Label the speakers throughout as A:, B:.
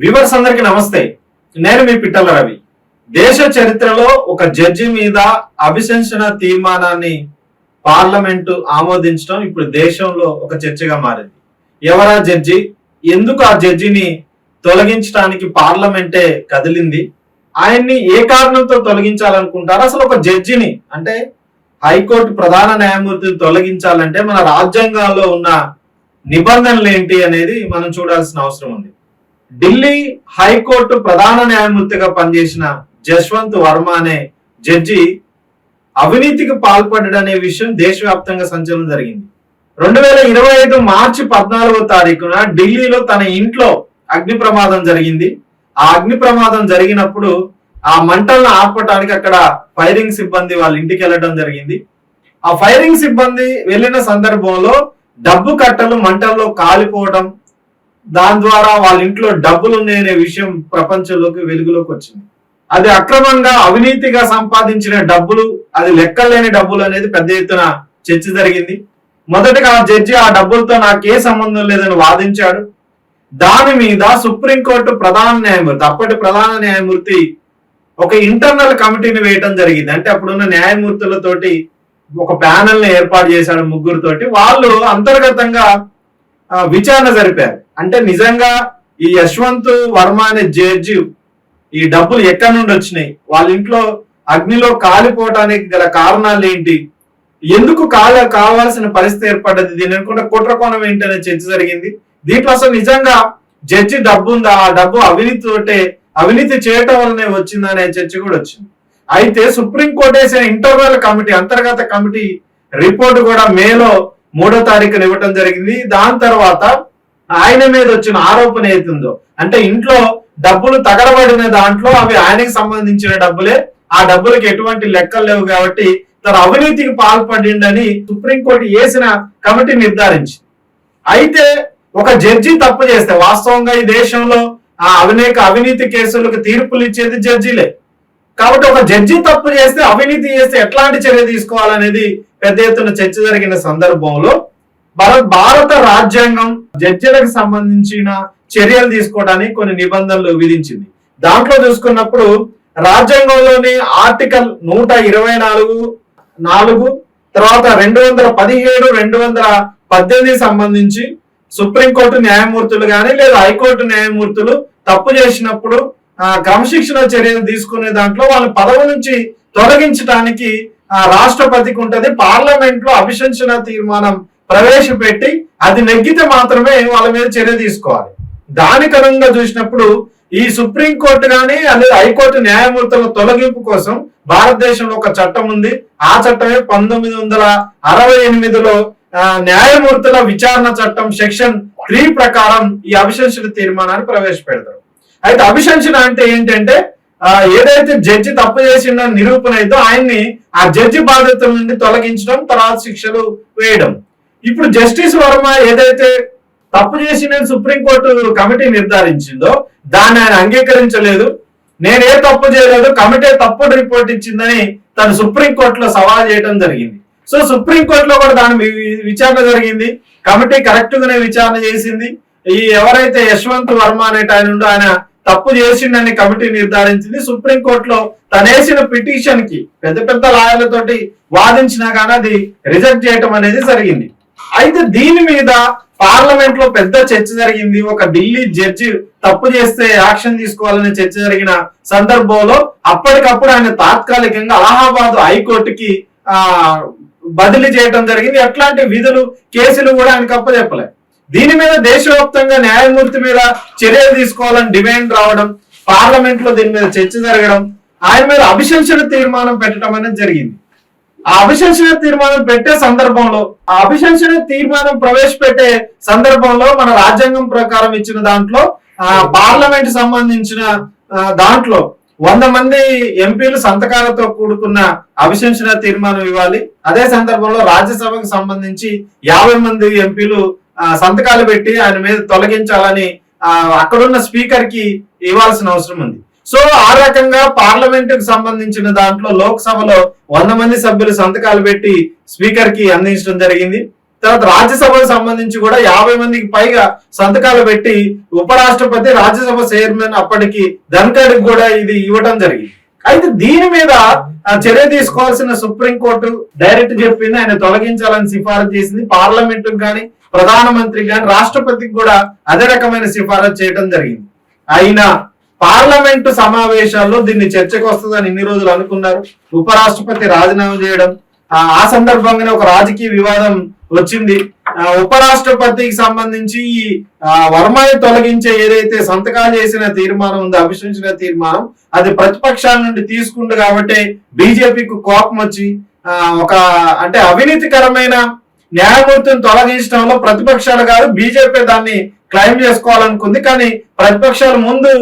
A: Viewers అందరికి నమస్తే. నేను మీ పిట్టల రవి. దేశ చరిత్రలో ఒక జడ్జి మీద అభిశంసన తీర్మానాన్ని పార్లమెంటు ఆమోదించడం ఇప్పుడు దేశంలో ఒక చర్చగా మారింది. ఎవరా జడ్జి? ఎందుకు ఆ జడ్జిని తొలగించడానికి పార్లమెంటే కదిలింది? ఆయన్ని ఏ కారణంతో తొలగించాలనుకుంటారు? అసలు ఒక జడ్జిని అంటే హైకోర్టు ప్రధాన న్యాయమూర్తిని తొలగించాలంటే మన రాజ్యాంగంలో ఉన్న నిబంధనలు ఏంటి అనేది మనం చూడాల్సిన అవసరం ఉంది. ఢిల్లీ హైకోర్టు ప్రధాన న్యాయమూర్తిగా పనిచేసిన జశ్వంత్ వర్మ అనే జడ్జి అవినీతికి పాల్పడ్డనే విషయం దేశవ్యాప్తంగా సంచలనం జరిగింది. రెండు వేల ఇరవై ఐదు మార్చి పద్నాలుగో తారీఖున ఢిల్లీలో తన ఇంట్లో అగ్ని ప్రమాదం జరిగింది. ఆ అగ్ని ప్రమాదం జరిగినప్పుడు ఆ మంటలను ఆర్పటానికి అక్కడ ఫైరింగ్ సిబ్బంది వాళ్ళ ఇంటికి వెళ్ళడం జరిగింది. ఆ ఫైరింగ్ సిబ్బంది వెళ్ళిన సందర్భంలో డబ్బు కట్టలు మంటల్లో కాలిపోవడం దాని ద్వారా వాళ్ళ ఇంట్లో డబ్బులు ఉన్నాయనే విషయం ప్రపంచంలోకి వెలుగులోకి వచ్చింది. అది అక్రమంగా అవినీతిగా సంపాదించిన డబ్బులు అది లెక్కలేని డబ్బులు అనేది పెద్ద ఎత్తున చర్చ జరిగింది. మొదటగా ఆ జడ్జి ఆ డబ్బులతో నాకే సంబంధం లేదని వాదించాడు. దాని మీద సుప్రీంకోర్టు ప్రధాన న్యాయమూర్తి అప్పటి ప్రధాన న్యాయమూర్తి ఒక ఇంటర్నల్ కమిటీని వేయటం జరిగింది. అంటే అప్పుడున్న న్యాయమూర్తులతోటి ఒక ప్యానెల్ని ఏర్పాటు చేశాడు ముగ్గురుతోటి. వాళ్ళు అంతర్గతంగా విచారణ జరిపారు. అంటే నిజంగా ఈ యశ్వంత్ వర్మ అనే జడ్జి ఈ డబ్బులు ఎక్కడి నుండి వచ్చినాయి? వాళ్ళ ఇంట్లో అగ్నిలో కాలిపోవటానికి గల కారణాలు ఏంటి? ఎందుకు కాల కావాల్సిన పరిస్థితి ఏర్పడ్డది? దీని అనుకుంటే కుట్ర కోణం ఏంటి చర్చ జరిగింది. దీంట్లో అసలు నిజంగా జడ్జి డబ్బు ఉందా? ఆ డబ్బు అవినీతి తోటే అవినీతి చేయటం వల్లనే వచ్చిందనే చర్చ కూడా వచ్చింది. అయితే సుప్రీంకోర్టు వేసిన ఇంటర్వల్ కమిటీ అంతర్గత కమిటీ రిపోర్ట్ కూడా మేలో మూడో తారీఖున ఇవ్వటం జరిగింది. దాని తర్వాత ఆయన మీద వచ్చిన ఆరోపణ ఏతుందో అంటే ఇంట్లో డబ్బులు తగలబడిన దాంట్లో అవి ఆయనకి సంబంధించిన డబ్బులే. ఆ డబ్బులకి ఎటువంటి లెక్కలు లేవు కాబట్టి తన అవినీతికి పాల్పడిండని సుప్రీంకోర్టు వేసిన కమిటీ నిర్ధారించింది. అయితే ఒక జడ్జి తప్పు చేస్తే వాస్తవంగా ఈ దేశంలో ఆ అవినేక అవినీతి కేసులకు తీర్పులు ఇచ్చేది జడ్జిలే. కాబట్టి ఒక జడ్జి తప్పు చేస్తే అవినీతి చేస్తే ఎట్లాంటి చర్య తీసుకోవాలనేది పెద్ద ఎత్తున చర్చ జరిగిన సందర్భంలో భారత భారత రాజ్యాంగం జడ్జీలకు సంబంధించిన చర్యలు తీసుకోవడానికి కొన్ని నిబంధనలు విధించింది. దాంట్లో చూసుకున్నప్పుడు రాజ్యాంగంలోని ఆర్టికల్ నూట ఇరవై నాలుగు నాలుగు తర్వాత రెండు వందల పదిహేడు రెండు వందల పద్దెనిమిది సంబంధించి సుప్రీంకోర్టు న్యాయమూర్తులు కానీ లేదా హైకోర్టు న్యాయమూర్తులు తప్పు చేసినప్పుడు ఆ, క్రమశిక్షణ చర్యలు తీసుకునే దాంట్లో వాళ్ళ పదవి నుంచి తొలగించడానికి రాష్ట్రపతికి ఉంటది. పార్లమెంట్లో అభిశంసన తీర్మానం ప్రవేశపెట్టి అది నెగ్గితే మాత్రమే వాళ్ళ మీద చర్య తీసుకోవాలి. దాని కరంగా చూసినప్పుడు ఈ సుప్రీం కోర్టు కానీ అనేది హైకోర్టు న్యాయమూర్తుల తొలగింపు కోసం భారతదేశంలో ఒక చట్టం ఉంది. ఆ చట్టమే పంతొమ్మిది వందల అరవై ఎనిమిదిలో ఆ, న్యాయమూర్తుల విచారణ చట్టం సెక్షన్ త్రీ ప్రకారం ఈ అభిశంసన తీర్మానాన్ని ప్రవేశపెడతారు. అయితే అభిశంసన అంటే ఏంటంటే ఏదైతే జడ్జి తప్పు చేసిన నిరూపణ అయితే ఆయన్ని ఆ జడ్జి బాధ్యతల నుండి తొలగించడం తర్వాత శిక్షలు వేయడం. ఇప్పుడు జస్టిస్ వర్మ ఏదైతే తప్పు చేసిన సుప్రీంకోర్టు కమిటీ నిర్ధారించిందో దాన్ని ఆయన అంగీకరించలేదు. నేను తప్పు చేయలేదు కమిటీ తప్పుడు రిపోర్ట్ ఇచ్చిందని తను సుప్రీంకోర్టులో సవాల్ చేయడం జరిగింది. సో సుప్రీంకోర్టులో కూడా దాని విచారణ జరిగింది. కమిటీ కరెక్ట్ గానే విచారణ చేసింది. ఈ ఎవరైతే యశ్వంత్ వర్మ అనేట ఆయన ఉండో ఆయన తప్పు చేసిండని కమిటీ నిర్ధారించింది. సుప్రీంకోర్టులో తనేసిన పిటిషన్కి పెద్ద పెద్ద లాయర్లతోటి వాదించినా కానీ అది రిజెక్ట్ చేయటం అనేది జరిగింది. అయితే దీని మీద పార్లమెంట్లో పెద్ద చర్చ జరిగింది. ఒక ఢిల్లీ జడ్జి తప్పు చేస్తే యాక్షన్ తీసుకోవాలనే చర్చ జరిగిన సందర్భంలో అప్పటికప్పుడు ఆయన తాత్కాలికంగా అలహాబాద్ హైకోర్టుకి ఆ బదిలీ చేయటం జరిగింది. ఎట్లాంటి విధులు కేసులు కూడా ఆయనకు అప్పచెప్పలేదు దీని మీద దేశవ్యాప్తంగా న్యాయమూర్తి మీద చర్యలు తీసుకోవాలని డిమాండ్ రావడం పార్లమెంట్లో దీని మీద చర్చ జరగడం ఆయన మీద అభిశంసన తీర్మానం పెట్టడం అనేది జరిగింది. ఆ అభిశంసన తీర్మానం పెట్టే సందర్భంలో ఆ అభిశంసన తీర్మానం ప్రవేశపెట్టే సందర్భంలో మన రాజ్యాంగం ప్రకారం ఇచ్చిన దాంట్లో ఆ పార్లమెంట్ సంబంధించిన దాంట్లో వంద మంది ఎంపీలు సంతకాలతో కూడుకున్న అభిశంసన తీర్మానం ఇవ్వాలి. అదే సందర్భంలో రాజ్యసభకు సంబంధించి యాభై మంది ఎంపీలు సంతకాలు పెట్టి ఆయన మీద తొలగించాలని అక్కడున్న స్పీకర్కి ఇవ్వాల్సిన అవసరం ఉంది. సో ఆ రకంగా పార్లమెంట్కు సంబంధించిన దాంట్లో లోక్సభలో వంద మంది సభ్యులు సంతకాలు పెట్టి స్పీకర్కి అందించడం జరిగింది. తర్వాత రాజ్యసభకు సంబంధించి కూడా యాభై మందికి పైగా సంతకాలు పెట్టి ఉపరాష్ట్రపతి రాజ్యసభ చైర్మన్ అప్పటికి ధన్కడ్కి కూడా ఇది ఇవ్వటం జరిగింది. అయితే దీని మీద చర్య తీసుకోవాల్సిన సుప్రీంకోర్టు డైరెక్ట్ చెప్పింది ఆయన తొలగించాలని సిఫారసు చేసింది. పార్లమెంట్ కానీ ప్రధానమంత్రి కానీ రాష్ట్రపతికి కూడా అదే రకమైన సిఫారసు చేయడం జరిగింది. అయినా పార్లమెంటు సమావేశాల్లో దీన్ని చర్చకు వస్తుందని ఇన్ని రోజులు అనుకున్నారు. ఉపరాష్ట్రపతి రాజీనామా చేయడం ఆ సందర్భంగానే ఒక రాజకీయ వివాదం వచ్చింది. ఉపరాష్ట్రపతికి సంబంధించి ఈ వర్మని తొలగించే ఏదైతే సంతకాలు చేసిన తీర్మానం ఉందో అభిశంసిన తీర్మానం అది ప్రతిపక్షాల నుండి తీసుకుంది కాబట్టి బీజేపీకి కోపం వచ్చి ఒక అంటే అవినీతికరమైన న్యాయమూర్తిని తొలగించడంలో ప్రతిపక్షాలు కాదు బీజేపీ దాన్ని క్లెయిమ్ చేసుకోవాలనుకుంది. కానీ ప్రతిపక్షాలు ముందు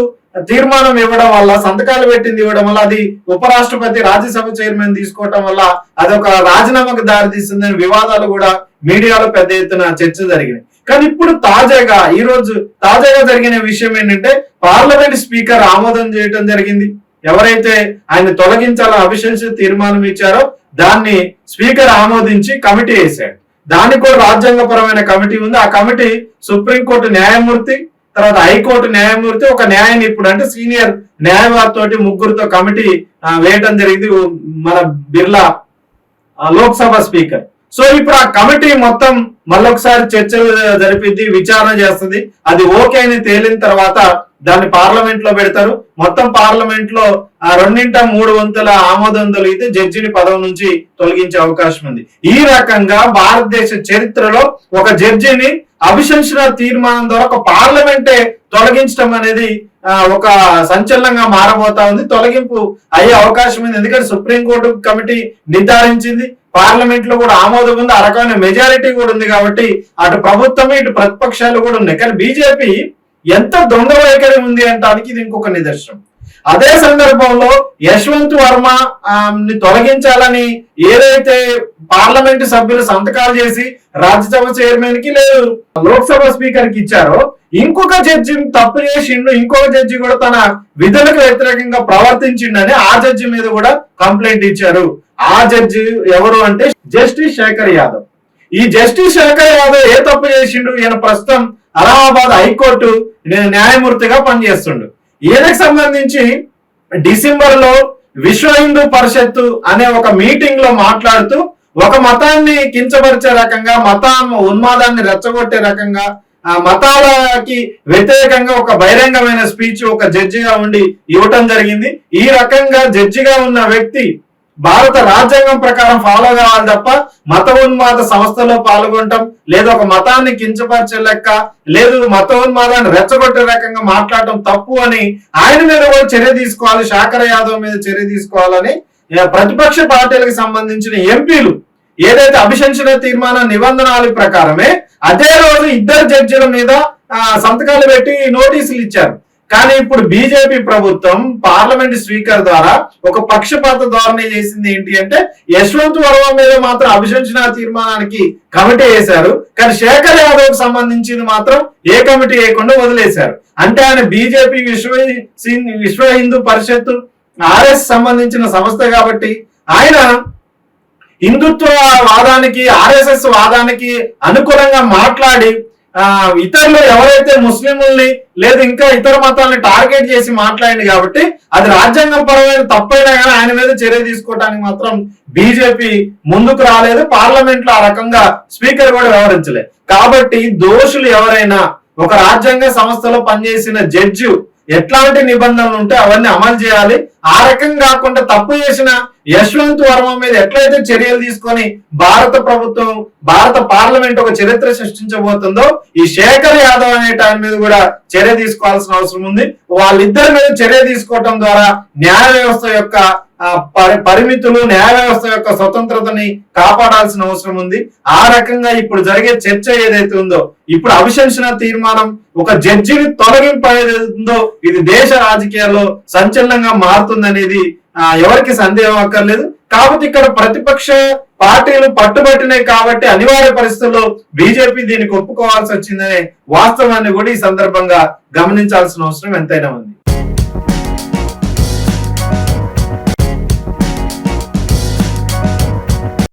A: తీర్మానం ఇవ్వడం వల్ల సంతకాలు పెట్టింది ఇవ్వడం వల్ల అది ఉపరాష్ట్రపతి రాజ్యసభ చైర్మన్ తీసుకోవడం వల్ల అది ఒక రాజీనామాకు దారితీస్తుందని వివాదాలు కూడా మీడియాలో పెద్ద ఎత్తున చర్చ జరిగినాయి. కానీ ఇప్పుడు తాజాగా ఈ రోజు తాజాగా జరిగిన విషయం ఏంటంటే పార్లమెంట్ స్పీకర్ ఆమోదం చేయటం జరిగింది. ఎవరైతే ఆయన తొలగించాలని అభిశంస తీర్మానం ఇచ్చారో దాన్ని స్పీకర్ ఆమోదించి కమిటీ వేశాడు. దానికి కూడా రాజ్యాంగపరమైన కమిటీ ఉంది. ఆ కమిటీ సుప్రీంకోర్టు న్యాయమూర్తి తర్వాత హైకోర్టు న్యాయమూర్తి ఒక న్యాయ నిపుణుడు అంటే సీనియర్ న్యాయవాదితోటి ముగ్గురుతో కమిటీ వేయటం జరిగింది. మన బిర్లా లోక్సభ స్పీకర్. సో ఇప్పుడు ఆ కమిటీ మొత్తం మళ్ళొకసారి చర్చలు జరిపింది విచారణ చేస్తుంది. అది ఓకే అని తేలిన తర్వాత దాన్ని పార్లమెంట్లో పెడతారు. మొత్తం పార్లమెంట్లో రెండింట మూడు వంతుల ఆమోదం తొలగితే జడ్జిని పదవి నుంచి తొలగించే అవకాశం ఉంది. ఈ రకంగా భారతదేశ చరిత్రలో ఒక జడ్జిని అభిశంసన తీర్మానం ద్వారా ఒక పార్లమెంటే తొలగించడం అనేది ఒక సంచలనంగా మారబోతా ఉంది. తొలగింపు అయ్యే అవకాశం ఉంది. ఎందుకంటే సుప్రీంకోర్టు కమిటీ నిర్ధారించింది. పార్లమెంట్లో కూడా ఆమోదం ఉంది ఆ రకమైన మెజారిటీ కూడా ఉంది కాబట్టి అటు ప్రభుత్వం ఇటు ప్రతిపక్షాలు కూడా ఉన్నాయి. కానీ బీజేపీ ఎంత దొంగ వైఖరి ఉంది అంటానికి ఇది ఇంకొక నిదర్శనం. అదే సందర్భంలో యశ్వంత్ వర్మ ని తొలగించాలని ఏదైతే పార్లమెంట్ సభ్యులు సంతకాలు చేసి రాజ్యసభ చైర్మన్కి లేదు లోక్సభ స్పీకర్కి ఇచ్చారో ఇంకొక జడ్జి తప్పు చేసిండు ఇంకొక జడ్జి కూడా తన విధులకు వ్యతిరేకంగా ప్రవర్తించిండని ఆ జడ్జి మీద కూడా కంప్లైంట్ ఇచ్చారు. ఆ జడ్జి ఎవరు అంటే జస్టిస్ శేఖర్ యాదవ్. ఈ జస్టిస్ శేఖర్ యాదవ్ ఏ తప్పు చేసిండు? ఈయన ప్రస్తుతం అలహాబాద్ హైకోర్టు న్యాయమూర్తిగా పనిచేస్తుండు. ఈయనకు సంబంధించి డిసెంబర్లో విశ్వ హిందూ పరిషత్తు అనే ఒక మీటింగ్లో మాట్లాడుతూ ఒక మతాన్ని కించపరిచే రకంగా మతం ఉన్మాదాన్ని రెచ్చగొట్టే రకంగా ఆ మతాలకి వ్యతిరేకంగా ఒక బహిరంగమైన స్పీచ్ ఒక జడ్జిగా ఉండి ఇవ్వటం జరిగింది. ఈ రకంగా జడ్జిగా ఉన్న వ్యక్తి భారత రాజ్యాంగం ప్రకారం ఫాలో కావాలి తప్ప మత ఉన్మాద సంస్థలో పాల్గొనటం లేదు ఒక మతాన్ని కించపరిచే లెక్క లేదు. మత ఉన్మాదాన్ని రెచ్చగొట్టే రకంగా మాట్లాడటం తప్పు అని ఆయన మీద కూడా చర్య తీసుకోవాలి. శాఖర యాదవ్ మీద చర్య తీసుకోవాలని ప్రతిపక్ష పార్టీలకు సంబంధించిన ఎంపీలు ఏదైతే అభిశంసన తీర్మాన నిబంధనల ప్రకారమే అదే రోజు ఇద్దరు జడ్జిల మీద సంతకాలు పెట్టి నోటీసులు ఇచ్చారు. కానీ ఇప్పుడు బీజేపీ ప్రభుత్వం పార్లమెంట్ స్పీకర్ ద్వారా ఒక పక్షపాత ధోరణి చేసింది ఏంటి అంటే యశ్వంత్ వర్మ మీద మాత్రం అభిశంసన తీర్మానానికి కమిటీ వేశారు. కానీ శేఖర్ యాదవ్కు సంబంధించింది మాత్రం ఏ కమిటీ వేయకుండా వదిలేశారు. అంటే ఆయన బీజేపీ విశ్వ విశ్వ హిందూ పరిషత్తు ఆర్ఎస్ సంబంధించిన సంస్థ కాబట్టి ఆయన హిందుత్వ వాదానికి ఆర్ఎస్ఎస్ వాదానికి అనుకూలంగా మాట్లాడి ఇతరులు ఎవరైతే ముస్లింలని లేదు ఇంకా ఇతర మతాలని టార్గెట్ చేసి మాట్లాడింది కాబట్టి అది రాజ్యాంగం పరమైన తప్పైనా కానీ ఆయన మీద చర్య తీసుకోవడానికి మాత్రం బీజేపీ ముందుకు రాలేదు. పార్లమెంట్లో ఆ రకంగా స్పీకర్ కూడా వ్యవహరించలేదు కాబట్టి దోషులు ఎవరైనా ఒక రాజ్యాంగ సంస్థలో పనిచేసిన జడ్జి ఎట్లాంటి నిబంధనలు ఉంటే అవన్నీ అమలు చేయాలి. ఆ రకం కాకుండా తప్పు చేసిన యశ్వంత్ వర్మ మీద ఎట్లయితే చర్యలు తీసుకొని భారత ప్రభుత్వం భారత పార్లమెంట్ ఒక చరిత్ర సృష్టించబోతుందో ఈ శేఖర్ యాదవ్ అనే ఆయన మీద కూడా చర్య తీసుకోవాల్సిన అవసరం ఉంది. వాళ్ళిద్దరి మీద చర్య తీసుకోవటం ద్వారా న్యాయ వ్యవస్థ యొక్క పరి- పరిమితులు న్యాయ వ్యవస్థ యొక్క స్వతంత్రతని కాపాడాల్సిన అవసరం ఉంది. ఆ రకంగా ఇప్పుడు జరిగే చర్చ ఏదైతే ఉందో ఇప్పుడు అభిశంసన తీర్మానం ఒక జడ్జిని తొలగింపు ఏదైతే ఉందో ఇది దేశ రాజకీయాల్లో సంచలనంగా మారుతుందనేది ఎవరికి సందేహం అక్కర్లేదు. కాబట్టి ఇక్కడ ప్రతిపక్ష పార్టీలు పట్టుబట్టినాయి కాబట్టి అనివార్య పరిస్థితుల్లో బీజేపీ దీనికి ఒప్పుకోవాల్సి వచ్చిందనే వాస్తవాన్ని కూడా ఈ సందర్భంగా గమనించాల్సిన అవసరం ఎంతైనా ఉంది.